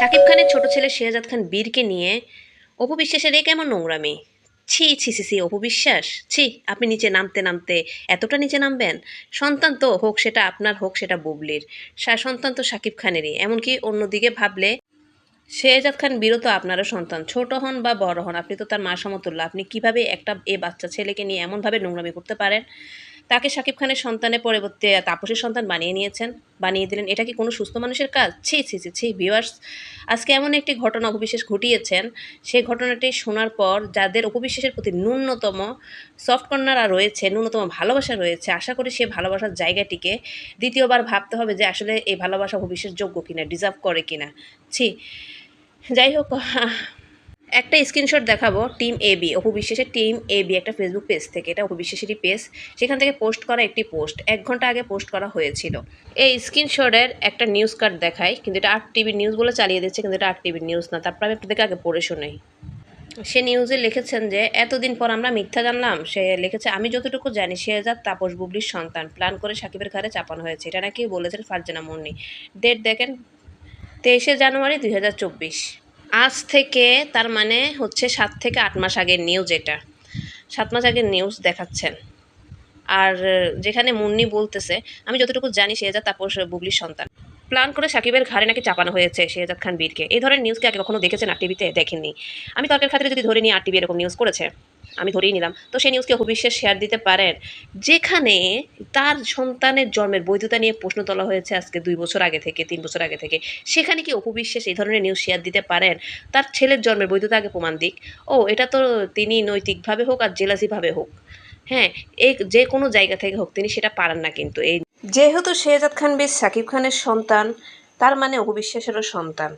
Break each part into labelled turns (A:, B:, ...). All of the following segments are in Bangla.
A: শাকিব খানের ছোট ছেলে শেহজাদ খান বীরকে নিয়ে অপু বিশ্বাসের এ কেমন নোংরামি? ছি ছি ছি ছি, অপু বিশ্বাস। ছি, আপনি নিচে নামতে নামতে এতটা নিচে নামবেন? সন্তান তো হোক সেটা আপনার হোক, সেটা বুবলির। সন্তান তো শাকিব খানেরই। এমনকি অন্যদিকে ভাবলে শেহজাদ খান বীরও তো আপনারও সন্তান। ছোট হন বা বড় হন, আপনি তো তার মা সমতুল্য। আপনি কীভাবে একটা এ বাচ্চা ছেলেকে নিয়ে এমনভাবে নোংরামি করতে পারেন? তাকে শাকিব খানের সন্তানের পরিবর্তে তাপসের সন্তান বানিয়ে নিয়েছেন। বানিয়ে দিলেন। এটা কি কোনো সুস্থ মানুষের কাজ? ছি ছি ছি ছি ভিউয়ার্স আজকে এমন একটি ঘটনা অপবিশ্বাস ঘটিয়েছেন। সেই ঘটনাটি শোনার পর যাদের অপবিশ্বাসের প্রতি ন্যূনতম সফট কর্নার রয়েছে, ন্যূনতম ভালোবাসা রয়েছে, আশা করি সেই ভালোবাসার জায়গাটিকে দ্বিতীয়বার ভাবতে হবে যে আসলে এই ভালোবাসা অপবিশ্বাস যোগ্য কিনা ডিজার্ভ করে কিনা। ছি, যাই হোক একটা স্ক্রিনশট দেখাবো টিম এ বি অপু বিশ্বাসের টিম এ বি একটা ফেসবুক পেজ থেকে, এটা অপু বিশ্বাসেরই পেজ সেখান থেকে পোস্ট করা একটি পোস্ট এক ঘণ্টা আগে পোস্ট করা হয়েছিল। এই স্ক্রিনশটের একটা নিউজ কার্ড দেখায় কিন্তু এটা আট টিভির নিউজ বলে চালিয়ে দিচ্ছে, কিন্তু এটা আট টিভির নিউজ না, তারপর আমি আপনাদেরকে আগে পড়ে শোনাই। সে নিউজে লিখেছেন যে, এতদিন পর আমরা মিথ্যা জানলাম। সে লিখেছে, আমি যতটুকু জানি শেহজাদ তাপস বুবলির সন্তান, প্ল্যান করে সাকিবের ঘাড়ে চাপানো হয়েছে। এটা নাকি বলেছেন ফারজানা মুন্নি। ডেট দেখেন তেইশে জানুয়ারি দুই হাজার চব্বিশ। আজ থেকে তার মানে হচ্ছে সাত থেকে আট মাস আগের নিউজ এটা। সাত মাস আগের নিউজ দেখাচ্ছেন। আর যেখানে মুন্নি বলতেছে, আমি যতটুকু জানি সে যা তাপস বুবলির সন্তান। প্ল্যান করে সাকিবের ঘাড়ে নাকি চাপানো হয়েছে শেহজাদ খান বীরকে। এই ধরনের নিউজকে আগে কখনো দেখেছেন আর টিভিতে দেখেননি? আমি তর্কের খাতিরে যদি ধরে নিই, আর টিভি এরকম নিউজ করেছে, আমি ধরেই নিলাম। তো সেই নিউজকে অভিশ্বাস শেয়ার দিতে পারেন, যেখানে তার সন্তানের জন্মের বৈধতা নিয়ে প্রশ্ন তোলা হয়েছে আজকে দুই বছর আগে থেকে, তিন বছর আগে থেকে। সেখানে কি অপবিশ্বাস এই ধরনের নিউজ শেয়ার দিতে পারেন? তার ছেলের জন্মের বৈধতা আগে প্রমাণ দিক। ও, এটা তো তিনি নৈতিকভাবে হোক আর জেলাসিভাবে হোক হ্যাঁ এই যে কোনো জায়গা থেকে হোক, তিনি সেটা পারেন না কিন্তু এই যেহেতু শেহজাদ খান বেশ সাকিব খানের সন্তান, তার মানে অপবিশ্বাসেরও সন্তান।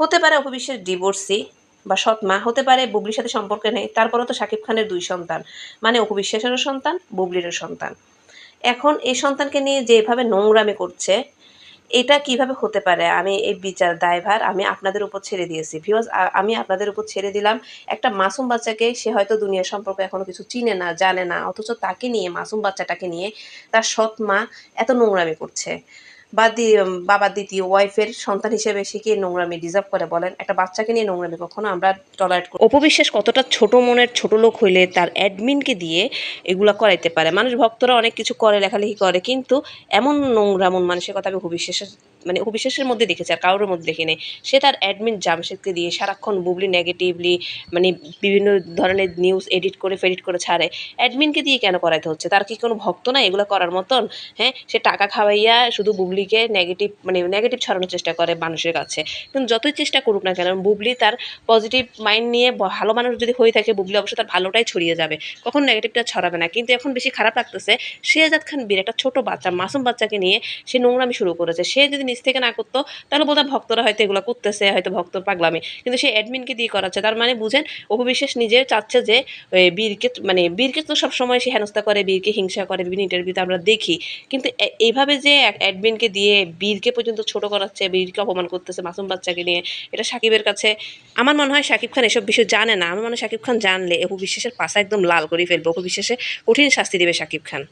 A: হতে পারে অপবিশ্বাস ডিভোর্সি বা সৎ মা, হতে পারে বুবলির সাথে সম্পর্ক নেই, তারপরেও তো সাকিব খানের দুই সন্তান। মানে অপবিশ্বাসেরও সন্তান, বুবলিরও সন্তান। এখন এই সন্তানকে নিয়ে যেভাবে নোংরামি করছে এটা কীভাবে হতে পারে? আমি এই বিচার দায়ভার আমি আপনাদের উপর ছেড়ে দিয়েছি। ভিউজ আমি আপনাদের উপর ছেড়ে দিলাম। একটা মাসুম বাচ্চাকে সে হয়তো দুনিয়া সম্পর্কে এখনও কিছু চিনে না, জানে না, অথচ তাকে নিয়ে, মাসুম বাচ্চাটাকে নিয়ে তার সৎ মা এত নোংরামি করছে। বা বাবার দ্বিতীয় ওয়াইফের সন্তান হিসেবে সে কি নোংরামি ডিজার্ভ করে বলেন? একটা বাচ্চাকে নিয়ে নোংরামি কখনো আমরা টলারেট করি অপবিশ্বাস কতটা ছোট মনের ছোট লোক হইলে তার অ্যাডমিনকে দিয়ে এগুলো করাইতে পারে? মানুষ ভক্তরা অনেক কিছু করে, লেখালেখি করে, কিন্তু এমন নোংরা মন মানুষের কথা আমি অভিশ্বাসের মানে অভিশ্বাসের মধ্যে দেখেছে আর কারোর মধ্যে দেখিনি। সে তার অ্যাডমিন জামশেদকে দিয়ে সারাক্ষণ বুবলি নেগেটিভলি মানে বিভিন্ন ধরনের নিউজ এডিট করে ফেডিট করে ছাড়ে। অ্যাডমিনকে দিয়ে কেন করাইতে হচ্ছে? তার কি কোনো ভক্ত না এগুলো করার মতন? হ্যাঁ সে টাকা খাওয়াইয়া শুধু বুবলিকে নেগেটিভ মানে নেগেটিভ ছড়ানোর চেষ্টা করে মানুষের কাছে। কিন্তু যতই চেষ্টা করুক না কেন, বুবলি তার পজিটিভ মাইন্ড নিয়ে ভালো মানুষ যদি হয়ে থাকে, বুবলি অবশ্যই তার ভালোটাই ছড়িয়ে যাবে। কখন নেগেটিভটা ছড়াবে না। কিন্তু এখন বেশি খারাপ লাগতেছে শেহজাদ খান বীর, একটা ছোট বাচ্চা, মাসুম বাচ্চাকে নিয়ে সে নোংরামি শুরু করেছে। সে যদি নিজ থেকে না করতো, তাহলে বোধহয় ভক্তরা হয়তো এগুলো করতেছে, হয়তো ভক্তর পাগলামি। কিন্তু সে অ্যাডমিনকে দিয়ে করাচ্ছে। তার মানে বুঝেন, অপবিশ্বাস নিজে চাচ্ছে যে বীরকে মানে বীরকে তো সবসময় সে হেনস্থা করে, বীরকে হিংসা করে, বিভিন্ন ইন্টারভিউতে আমরা দেখি। কিন্তু এইভাবে যে অ্যাডমিনকে দিয়ে বীরকে পর্যন্ত ছোট করাচ্ছে, বীরকে অপমান করতেছে মাসুম বাচ্চাকে নিয়ে, এটা সাকিবের কাছে, আমার মনে হয় সাকিব খান এসব বিষয় জানে না। আমার মনে হয় সাকিব খান জানলে অপু বিশ্বাসের পাশা একদম লাল করে ফেলবে। অপু বিশ্বাসে কঠিন শাস্তি দেবে সাকিব খান।